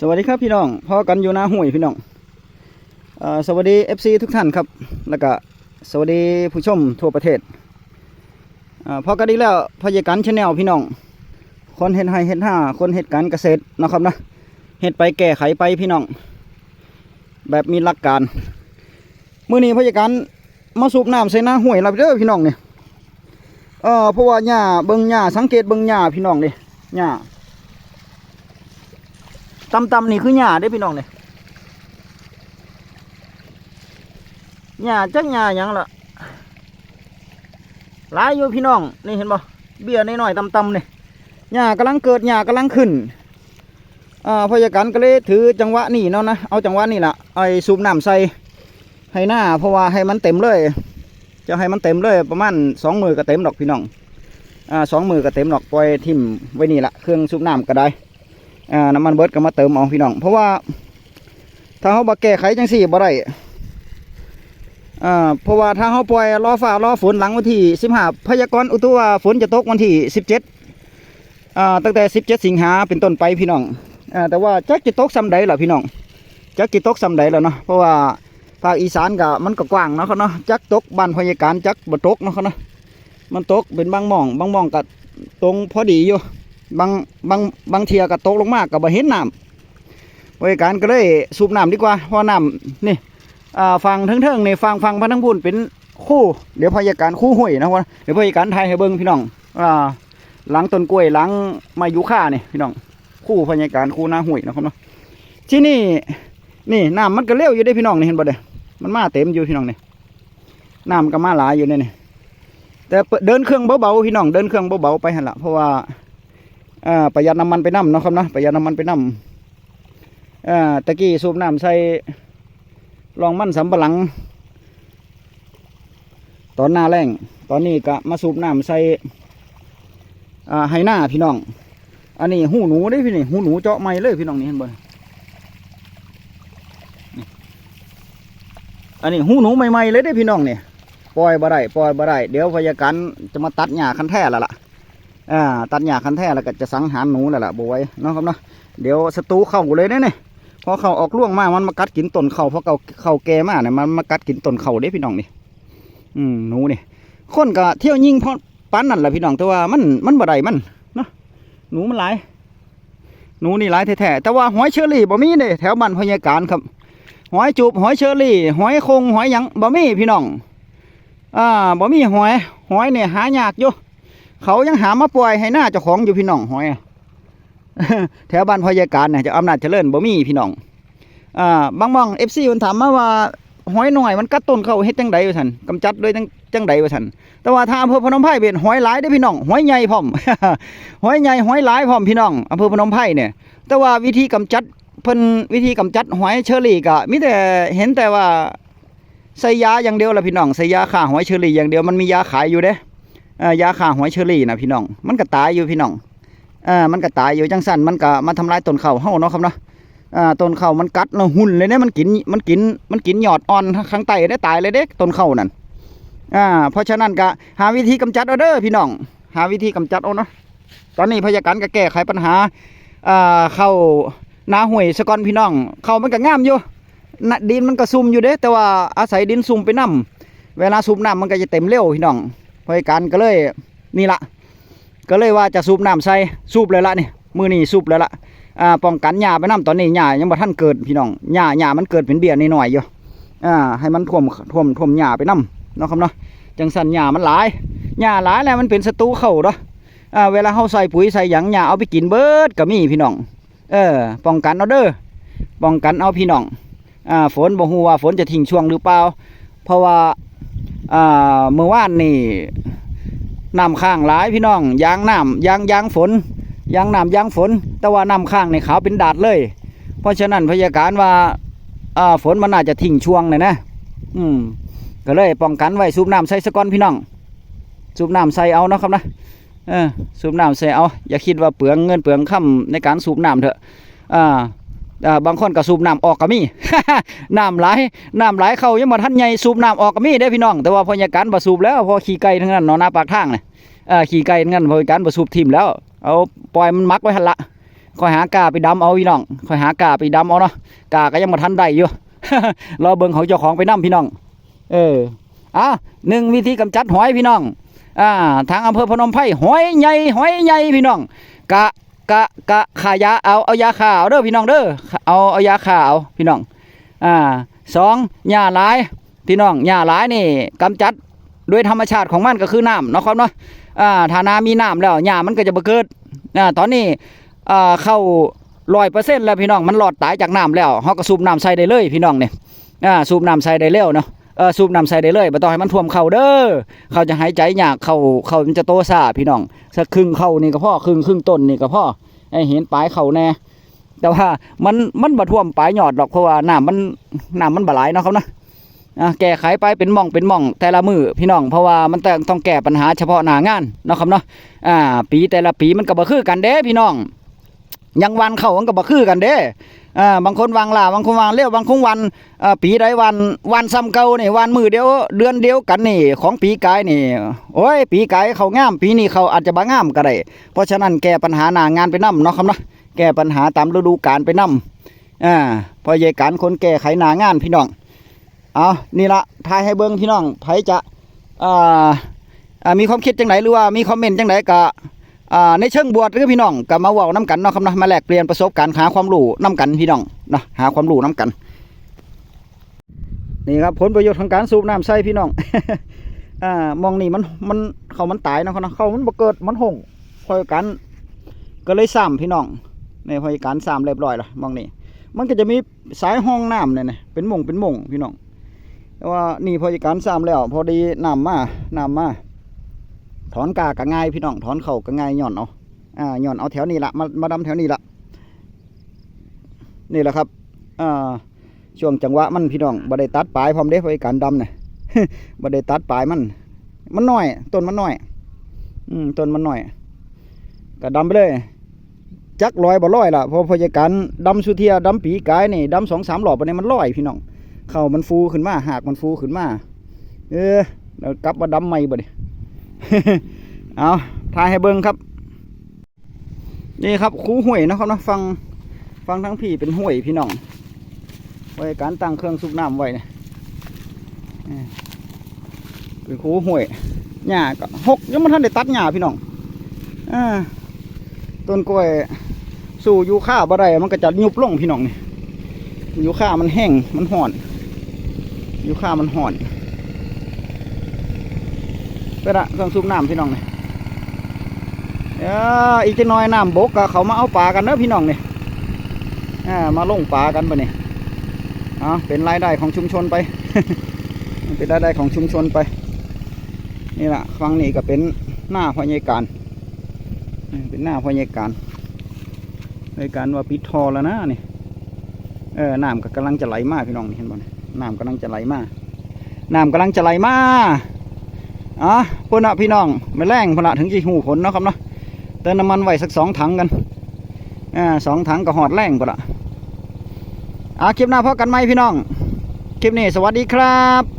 สวัสดีครับพี่น้องพอกันอยู่หน้าห้วยพี่น้องอสวัสดี FC ทุกท่านครับ แล้วก็สวัสดีผู้ชมทั่วประเทศอ่อพอกันดีแล้วพยาการชาแนลพี่น้อง คนเห็ดไห้เห็ดห้าคนเห็ดการเกษตรนะครับนะเห็ดไปแก้ไขไปพี่น้อง แบบมีหลักการเมื้อนี้พยาการมาสูบน้ำใส่หน้าห้วยเราเด้อพี่น้องเนี่ยเออเพราะว่าหญ้าเบิ่งหญ้าสังเกตเบิ่งหญ้าพี่น้องนี่หญ้า ตำตำๆนี่คือหญ้าได้พี่น้องเนี่ยหญ้าจักหญ้ายังล่ะหลายอยู่พี่น้อง นี่เห็นบ่เบี้ยน้อยๆตำตำๆนี่หญ้ากำลังเกิดหญ้ากำลังขึ้นอ่าพยาการก็เลยถือจังหวะนี่เนาะนะเอาจังหวะนี่ล่ะไอ้สูบน้ำใส่ให้หน้าเพราะว่าให้มันเต็มเลย จะให้มันเต็มเลยประมาณสองมือก็เต็มดอกพี่น้องอ่าสองมือก็เต็มดอกปล่อยทิ่มไว้นี่ละเครื่องสูบน้ำก็ได้ อ่าน้ำมันเบิดก็มาเติมเอาพี่น้อง เพราะว่าถ้าเขาบ่แก้ไขจังสี่บ่ได้อ่าเพราะว่าถ้าเขาปล่อยรอฟ้ารอฝนหลังวันที่สิบห้าพยากรณ์อุตุว่าฝนจะตกวันที่สิบเจ็ดอ่าตั้งแต่สิบเจ็ดสิงหาเป็นต้นไปพี่น้องอ่าแต่ว่าจักจะตกซ้ำใดล่ะพี่น้องจักจะตกซ้ำใดล้วเนาะเพราะว่าภาคอีสานก็มันก็กว้างเนาะเขาเนาะจักตกบ้านพยาการจักบ่ตกเนาะเขาเนาะมันตกเป็นบางหม่องบางหม่องก็ตรงพอดีอยู่ บางบางบางเทียก็ตกลงมากก็บ่เห็นน้ำบริการก็เลยสูบน้ำดีกว่าเพราะน้ำนี่ฟังเทิงๆนี่ฟังฟังพันทั้งพูนเป็นคู่ เดี๋ยวพยาการคู่ห้วยนะวะเดี๋ยวพยาการไทยให้เบิ้งพี่น้องอ่าหลังต้นกล้วยหลังไมายุค่าเนี่ยพี่น้องคู่พยาการคู่หน้าห้วยนะครับเนาะที่นี่นี่น้ำมันก็เลี้ยวอยู่ได้พี่น้องนี่เห็นบ่เด้มันมาเต็มอยู่พี่น้องนี่น้ำก็มาหลายอยู่เนี่ยแต่เดินเครื่องเบาๆพี่น้องเดินเครื่องเบาๆไปหันละเพราะว่า อ่าประหยัดน้ำมันไปน้ำเนาะครับนะประหยัดน้ำมันไปน้ำอ่าตะกี้สูบน้ำใส่รองมันสำปะหลัง ตอนหน้าแรงตอนนี้ก็มาสูบน้ำใส่อ่าให้หน้าพี่น้อง อันนี้หูหนูได้พี่นี่หูหนูเจาะไม้เลยพี่น้องนี่เห็นบ่อันนี้หูหนูใหม่ๆเลยได้พี่น้องเนี่ยปล่อยบ่ได้ปล่อยบ่ได้เดี๋ยวพยาการจะมาตัดหญ้าคันแท้ล้วล่ะ อ่าตัดหญ้าคันแท้แล้วก็จะสังหารหนูแล้วล่ะบอยเนาะครับเนาะเดี๋ยวศัตรูเข้าเลยเนี่ยนี่พอเขาออกล่วงมามันมากัดกินต้นเขาเพราะเขาเขาแก่มากเนี่ยมันมากัดกินต้นเขาเด้พี่น้องนี่อืมหนูนี่คนก็เที่ยวยิงเพราะปั้นนั่นแหละพี่น้องแต่ว่ามันมันบ่ได้มันเนาะหนูมันหลายหนูนี่หลายแท้ๆแต่ว่าหอยเชอรี่บ่มีเด้แถวบ้านพญาการครับหอยจูบหอยเชอรี่หอยคงหอยหยังบ่มีพี่น้องอ่าบ่มีหอยหอยเนี่ยหายากอยู่ เขายังหามาปล่อยให้หน้าเจ้าของอยู่พี่น้องหอยแถวบ้านพยาการเนี่ยจะอำนาจเจริญบ่มีพี่น้องอ่าบางมองเอฟซีมันถามมาว่าหอยหน่อยมันกัดต้นเขาเฮ็ดจังใดวะท่านกำจัดด้วยจังจังใดวะท่านแต่ว่าทางอำเภอพนมไพรเป็นหอยหลายได้พี่น้องหอยใหญ่พร้อมหอยใหญ่หอยหลายพร้อมพี่น้องอำเภอพนมไพรเนี่ย แต่ว่าวิธีกำจัดเพิ่นวิธีกำจัดหอยเชอรี่ก็มีแต่เห็นแต่ว่าใส่ยาอย่างเดียวละพี่น้องใส่ยาฆ่าหอยเชอรี่อย่างเดียวมันมียาขายอยู่เด้ ยาฆ่าหอยเชอรี่นะพี่น้อง มันก็ตายอยู่พี่น้องอ่ามันก็ตายอยู่จังสั่นมันก็มาทำลายต้นเข้าเฮาเนาะครับเนาะอ่าต้นเข้ามันกัดเนาะหุ่นเลยเนี่ยมันกินมันกินมันกินยอดอ่อนข้างใต้ได้ตายเลยเด็กต้นเข้านั่นอ่าเพราะฉะนั้นก็หาวิธีกำจัดเอาเด้อพี่น้อง หาวิธีกำจัดเอาเนาะตอนนี้พยาการก็แก้ไขปัญหาอ่าเข้านาห่วยสะกอนพี่น้อง เข้ามันก็งามอยู่ดินมันก็ซุ่มอยู่เด้แต่ว่าอาศัยดินซุ่มไปนํเวลาซุ่มน้ำมันก็จะเต็มเร็วพี่น้อง พยการก็เลยนี่ละก็เลยว่าจะสูบน้ำใส่สูบเลยละนี่มือนี่สูบเลยละอ่าป้องกันหญ้าไปน้ำตอนนี้หญ้ายังบ่ทันเกิดพี่น้องหญ้าหญ้ามันเกิดเป็นเบี้ยนิดหน่อยอยู่อ่าให้มันท่วมท่วมท่วมหญ้าไปน้ำเนาะครับเนาะจังสันหญ้ามันหลายหญ้าหลายแล้วมันเป็นศัตรูเข้าเนาะอ่าเวลาเฮาใส่ปุ๋ยใส่หยังหญ้าเอาไปกินเบิดก็มีพี่น้องเออป้องกันเอาเด้อป้องกันเอาพี่น้องอ่าฝนบ่ฮู้ว่าฝนจะทิ้งช่วงหรือเปล่า เพราะว่าอ่าเมื่อวานนี่ น้ำข้างหลายพี่น้องยางน้ำยางยางฝนยางน้ำยางฝน แต่ว่าน้ำข้างในขาวเป็นดาดเลย เพราะฉะนั้นพยาการว่าอ่าฝนมันน่าจะทิ้งช่วงเลยนะ อืมก็เลยป้องกันไว้สูบน้ำใส่สะก้อนพี่น้องสูบน้ำใส่เอาเนาะครับนะเออสูบน้ำใส่เอา อย่าคิดว่าเปลืองเงินเปลืองค่ำในการสูบน้ำเถอะอ่า บางคนก็สูบน้ำออกก็มีน้ำไหลน้ำไหลเข้ายังบ่ทันใหญ่สูบน้ำออกก็มีได้พี่น้อง แต่ว่าพยาการบ่สูบแล้วพอขี่ไก่ทั้งนั้นเนอนหน้าปากทางเนี่ยขี่ไก่ทั้งนั้นพยาการบ่สูบทิ่มแล้ว เอาปล่อยมันมักไว้หันละคอยหากาไปดำเอาพี่น้องคอยหากาไปดำเอาเนาะกาก็ยังมาทันได้อยู่รอเบิ่งของเจ้าของไปนํพี่น้อง เอออะหนึ่งวิธีกำจัดหอยพี่น้องอ่าทางอำเภอพนมไพรหอยใหญ่หอยใหญ่พี่น้องกะ กะกะขายาเอาเอายาขาเอาเด้อพี่น้องเด้อเอาเอายาขาเอาพี่น้องอ่าสองหญ้าหลายพี่น้องหญ้าหลายนี่กำจัดด้วยธรรมชาติของมันก็คือน้ำเนาะครับเนาะอ่าถ้าน้ำมีน้ำแล้วหญ้ามันก็จะบ่เกิดอ่าตอนนี้อ่าเข้าร้อยเปอร์เซ็นต์แล้วพี่น้องมันหลอดตายจากน้ำแล้วเฮาก็สูบน้ำใส่ได้เลยพี่น้องเนี่ยอ่าสูบน้ำใส่ได้เร็วเนาะ สูบน้ำใส่ได้เลยบ่ต้องให้มันท่วมเข่าเด้อเขาจะหายใจยากเข่าเข่ามันจะโตซ่าพี่น้องสักครึ่งเข่านี่ก็พอครึ่งครึ่งต้นนี่ก็พอให้เห็นปลายเข่าแน่แต่ว่ามันมันบ่ท่วมปลายยอดหรอกเพราะว่าน้ำมันน้ำมันบ่หลายเนาะครับนะอะแก้ไขไปเป็นม่องเป็นม่องแต่ละมือพี่น้อง เพราะว่ามันต้องต้องแก้ปัญหาเฉพาะหน้างานเนาะครับเนาะอ่า ปีแต่ละปีมันก็บ่คือกันเด้พี่น้อง ยังวันเข้ามันก็บ่คือกันเด้ อ่าบางคนวางล่าบางคนวางเร็วบางคนวันอ่าปีใดวันวันซ้ำเก่านี่วันมือเดียวเดือนเดียวกันนี่ ของปีกายนี่ โอ้ย ปีกายเขางาม ปีนี้เขาอาจจะบ่งามก็ได้เพราะฉะนั้นแก้ปัญหาหน้างานไปนํเนาะครับเนาะแก้ปัญหาตามฤดูกาลไปนํอ่าพอเยการคนแก้ไขหนางานพี่น้องเอานี่ละทายให้เบิ้งพี่น้องไผจะอ่ามีความคิดจังไหนหรือว่ามีคอมเมนต์จังไหนก็ อ่าในเชิงบวชหรือพี่น้องก็มาเว้าน้กันเนาะครับเนาะมาแลกเปลี่ยนประสบการณ์หาความรู้น้กันพี่น้องเนาะหาความรู้น้กัน นี่ครับผลประโยชน์ของการสูบน้ำใส่พี่น้องอ่ามองนี่มันมันเขามันตายเนาะครับเนาะเขามันบ่เกิดมันหงคอยกัน ก็เลยซ้ำพี่น้องในพยการซ้ำเรียบร้อยและมองนี่มันก็จะมีสายห้องน้ำเนี่ยนะเป็นมงเป็นมงพี่น้องแต่ว่านี่พยการซ้ำแล้ว พอดีน้ำมาน้ำมา ถอนกากะง่ายพี่น้องถอนเข่ากะง่ายหย่อนเอาอ่าหย่อนเอาแถวนี้ละมามาดำแถวนี้ละนี่แหละครับอ่าช่วงจังหวะมันพี่น้องบ่ได้ตัดปลายพร้อมเด้พยการดำเนี่ยบ่ได้ตัดปลายมัน มันน้อย ต้นมันน้อย อืมต้นมันน้อยก็ดำไปเลย จักลอยบ่ลอยล่ะพอพยาการดำสุเทียดำปีกายนี่ดำสองสามหลอบไปนี่มันลอยพี่น้องเข่ามันฟูขึ้นมาหากมันฟูขึ้นมา เออเดี๋ยวกลับมาดำใหม่บ่ดิ เอาทายให้เบิ่งครับ นี่ครับคูห้วยนะครับนะฟังฟังทั้งพี่เป็นห้วยพี่น้อง ไว้การตั้งเครื่องสูบน้ำไว้เนี่ยเออเป็นคูห้วยหญ้าก็หกยังมันทันได้ตัดหญ้าพี่น้องอต้นกล้วยสู่ยูค่าบ่ได้มันก็จะยุบลงพี่น้องนี่ยูค่ามันแห้งมันห่อนยูค่ามันห่อน ไปละเครื่องสูบน้ำพี่น้องเนี่เอ้ออีกจะน้อยน้ำบกก็เขามาเอาปลากันเนอะพี่น้องเนี่อ่ามาลงปลากันปะเนี่ยเอาเป็นรายได้ของชุมชนไป เป็นรายได้ของชุมชนไป นี่แหละฟังนี่ก็เป็นหน้าพญาการ เป็นหน้าพยาการในการว่าปิดทอแล้วนะนี่เออน้ำก็กำลังจะไหลมาพี่น้องนี่เห็นบ่เนี่ยน้ำกำลังจะไหลมาน้ำกำลังจะไหลมา อะพุ่นนะพี่น้องไม่แรงพละถึงจะหูผลเนาะครับเนาะเติมน้ำมันไว้สักสองถังกันอ่าสองถังก็หอดแรงพุ่นละอะคลิปหน้าพบกันไหมพี่น้อง คลิปนี้สวัสดีครับ